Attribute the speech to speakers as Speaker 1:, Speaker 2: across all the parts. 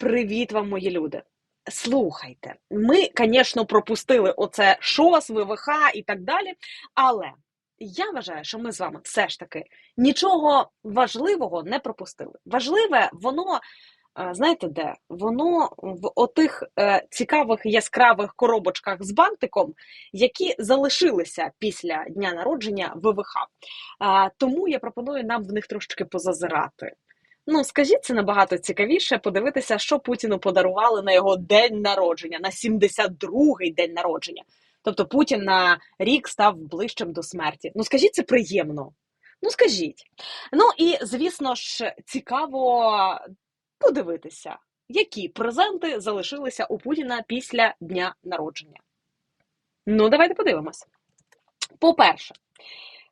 Speaker 1: Привіт вам, мої люди. Слухайте, ми, звісно, пропустили оце ШОС, ВВХ і так далі. Але я вважаю, що ми з вами все ж таки нічого важливого не пропустили. Важливе, воно, е, знаєте де? Воно в отих е, цікавих яскравих коробочках з бантиком, які залишилися після дня народження ВВХ. Е, тому я пропоную нам в них трошечки позазирати. Ну, скажіть, це набагато цікавіше подивитися, що Путіну подарували на його день народження, на 72-й день народження. Тобто Путін на рік став ближчим до смерті. Ну, скажіть, це приємно. Ну, скажіть. Ну і звісно ж, цікаво подивитися, які презенти залишилися у Путіна після дня народження. Ну, давайте подивимось. По-перше,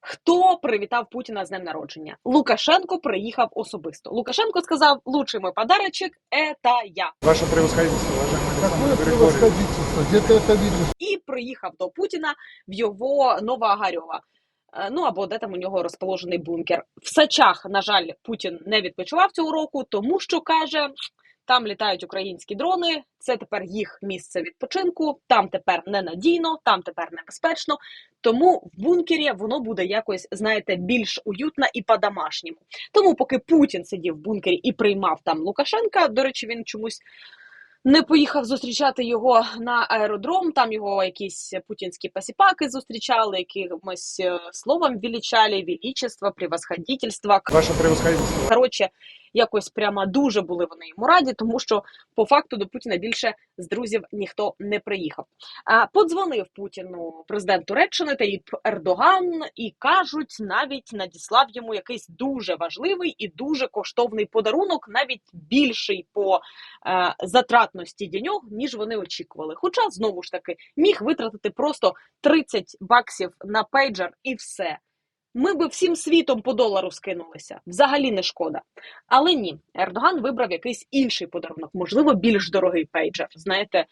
Speaker 1: Хто привітав Путіна з днем народження? Лукашенко приїхав особисто. Лукашенко сказав: лучший мой подарочок – это я.
Speaker 2: Ваше превосходительство, уважаемый
Speaker 3: Какое
Speaker 2: Александр Григорьевич.
Speaker 3: превосходительство? Где ты это видишь?
Speaker 1: І приїхав до Путіна в його Новоогарьова. Е, Ну або де там у нього розположений бункер. В Сачах, на жаль, Путін не відпочивав цього року, тому що каже, там літають українські дрони. Це тепер їх місце відпочинку. Там тепер ненадійно, там тепер небезпечно. Тому в бункері воно буде якось, знаєте, більш уютно і по-домашньому. Тому, поки Путін сидів в бункері і приймав там Лукашенка, до речі, він чомусь не поїхав зустрічати його на аеродром. Там його якісь путінські посіпаки зустрічали, якимось е, словом величали, величество, превосходительство.
Speaker 2: Ваше превосходительство.
Speaker 1: Коротше, якось прямо дуже були вони йому раді, тому що по факту до Путіна більше з друзів ніхто не приїхав. Подзвонив Путіну президент Туреччини Таїп Ердоган, і кажуть, навіть надіслав йому якийсь дуже важливий і дуже коштовний подарунок, навіть більший по е, затратності для нього, ніж вони очікували. Хоча знову ж таки міг витратити просто 30 баксів на пейджер і все. Ми би всім світом по долару скинулися. Взагалі не шкода. Але ні, Ердоган вибрав якийсь інший подарунок, можливо, більш дорогий пейджер, знаєте,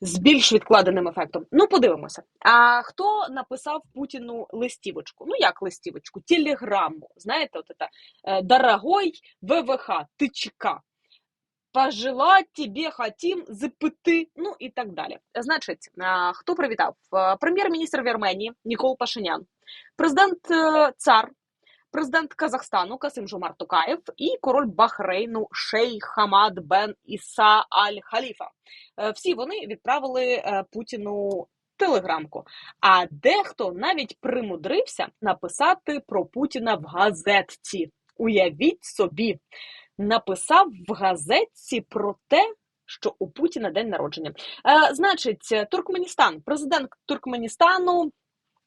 Speaker 1: з більш відкладеним ефектом. Ну, подивимося. А хто написав Путіну листівочку? Ну, як листівочку? Телеграму. Знаєте, от це е, дорогой ВВХ, ти чека. Пожелать тебе хотім запити, ну і так далі. Значить, хто привітав? Е, Прем'єр-міністр Вірменії Нікол Пашинян, президент е, цар, президент Казахстану Касим Жомар Токаєв і король Бахрейну Шейх Хамад Бен Іса Аль Халіфа. Е, Всі вони відправили е, Путіну телеграмку. А дехто навіть примудрився написати про Путіна в газетці. Уявіть собі, написав в газетці про те. Що у Путіна день народження. Е, значить, Туркменістан, президент Туркменістану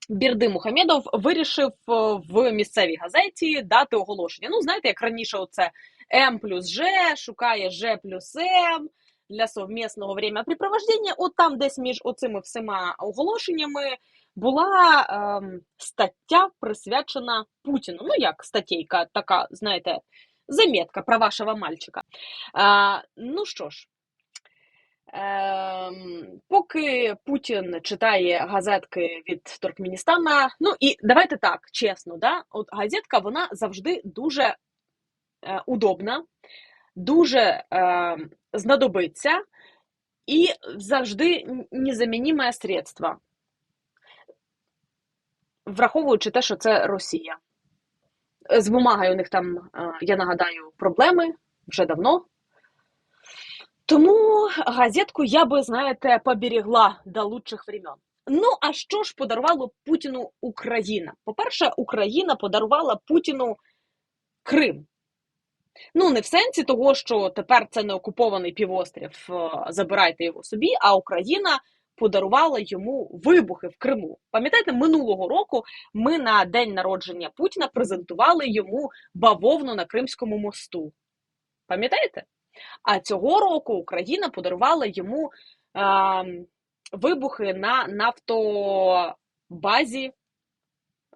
Speaker 1: Бірди Мухамедов вирішив е, в місцевій газеті дати оголошення. Ну, знаєте, як раніше, оце М плюс Ж шукає Ж плюс М для совмісного времяпрепровождення. От там десь між оцими всіма оголошеннями була ем, стаття присвячена Путіну. Ну, як статтєйка, така, знаєте, заметка про вашого мальчика. А, ну що ж. Ем, поки Путін читає газетки від Туркменістана, ну і давайте так, чесно, да, от газетка вона завжди дуже е, удобна, дуже е, знадобиться і завжди незамініме средство, враховуючи те, що це Росія. З бумагою у них там, е, я нагадаю, проблеми вже давно. Тому газетку я би, знаєте, поберегла до лучших времен. Ну, а що ж подарувало Путіну Україна? По-перше, Україна подарувала Путіну Крим. Ну, не в сенсі того, що тепер це не окупований півострів, е, забирайте його собі, а Україна подарувала йому вибухи в Криму. Пам'ятаєте, минулого року ми на день народження Путіна презентували йому бавовну на Кримському мосту. Пам'ятаєте? А цього року Україна подарувала йому е, вибухи на нафтобазі.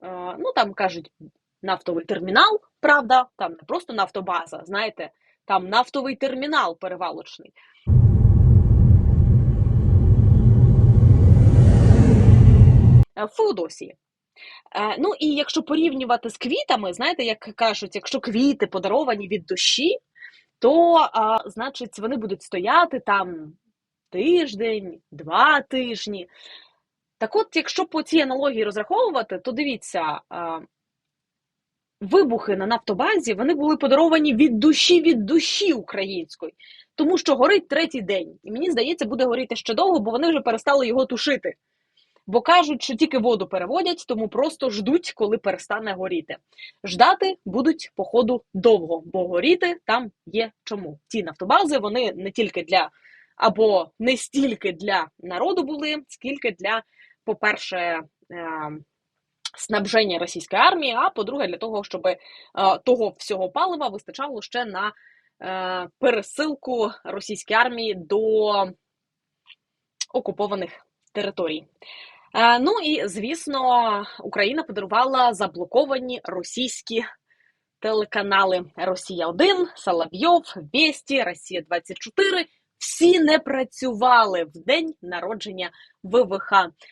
Speaker 1: Е, ну, там кажуть, нафтовий термінал, правда, там не просто нафтобаза, знаєте, там нафтовий термінал перевалочний. Е, В Феодосії. Е, Ну і якщо порівнювати з квітами, знаєте, як кажуть, якщо квіти подаровані від душі, то, а, значить, вони будуть стояти там тиждень, два тижні. Так от, якщо по цій аналогії розраховувати, то дивіться, а, вибухи на нафтобазі вони були подаровані від душі від душі української, тому що горить третій день. І мені здається, буде горіти ще довго, бо вони вже перестали його тушити. Бо кажуть, що тільки воду переводять, тому просто ждуть, коли перестане горіти. Ждати будуть, походу, довго, бо горіти там є чому. Ті нафтобази вони не тільки для або не стільки для народу були, скільки для, по-перше, е, снабження російської армії, а по-друге, для того, щоб е, того всього палива вистачало ще на е, пересилку російської армії до окупованих територій. Ну і звісно, Україна подарувала заблоковані російські телеканали Росія 1 Соловйов, Вєсті, Росія 24 Всі не працювали в день народження ВВХ.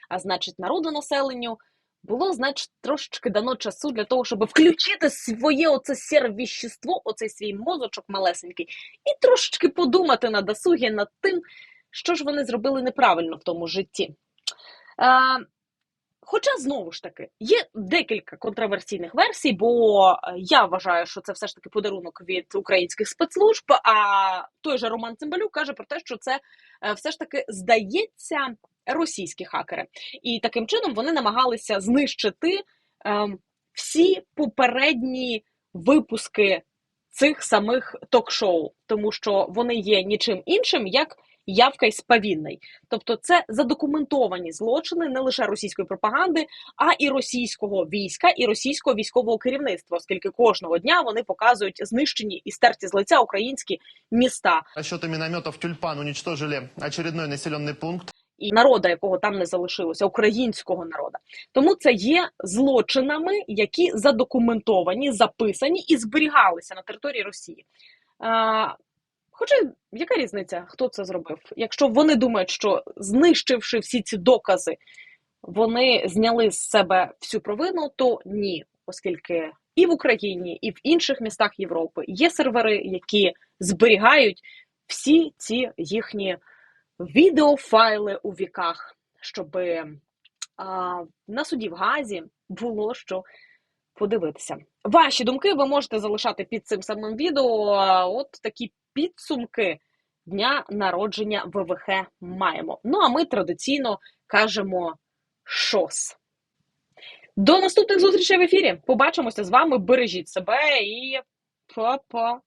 Speaker 1: А значить, народу населенню було, значить, трошечки дано часу для того, щоб включити своє оце сервіщество, оцей свій мозочок малесенький, і трошечки подумати на досугі над тим, що ж вони зробили неправильно в тому житті. Е, Хоча знову ж таки є декілька контроверсійних версій, бо е, я вважаю, що це все ж таки подарунок від українських спецслужб. А той же Роман Цимбалюк каже про те, що це е, все ж таки здається російські хакери, і таким чином вони намагалися знищити ем, всі попередні випуски цих самих ток-шоу, тому що вони є нічим іншим як явка й сповінний. Тобто, це задокументовані злочини не лише російської пропаганди, а і російського війська, і російського військового керівництва, оскільки кожного дня вони показують знищені і стерті з лиця українські міста.
Speaker 4: А Расчеты минометов «Тюльпан» уничтожили очередной населенный пункт.
Speaker 1: І народа, якого там не залишилося, українського народа. Тому це є злочинами, які задокументовані, записані і зберігалися на території Росії. А, хоча яка різниця, хто це зробив? Якщо вони думають, що знищивши всі ці докази, вони зняли з себе всю провину, то ні, оскільки і в Україні, і в інших містах Європи є сервери, які зберігають всі ці їхні відеофайли у віках, щоб а, на суді в Газі було що подивитися. Ваші думки ви можете залишати під цим самим відео. От такі підсумки дня народження ВВХ маємо. Ну а ми традиційно кажемо шос. До наступних зустрічей в ефірі. Побачимося з вами. Бережіть себе і па-па.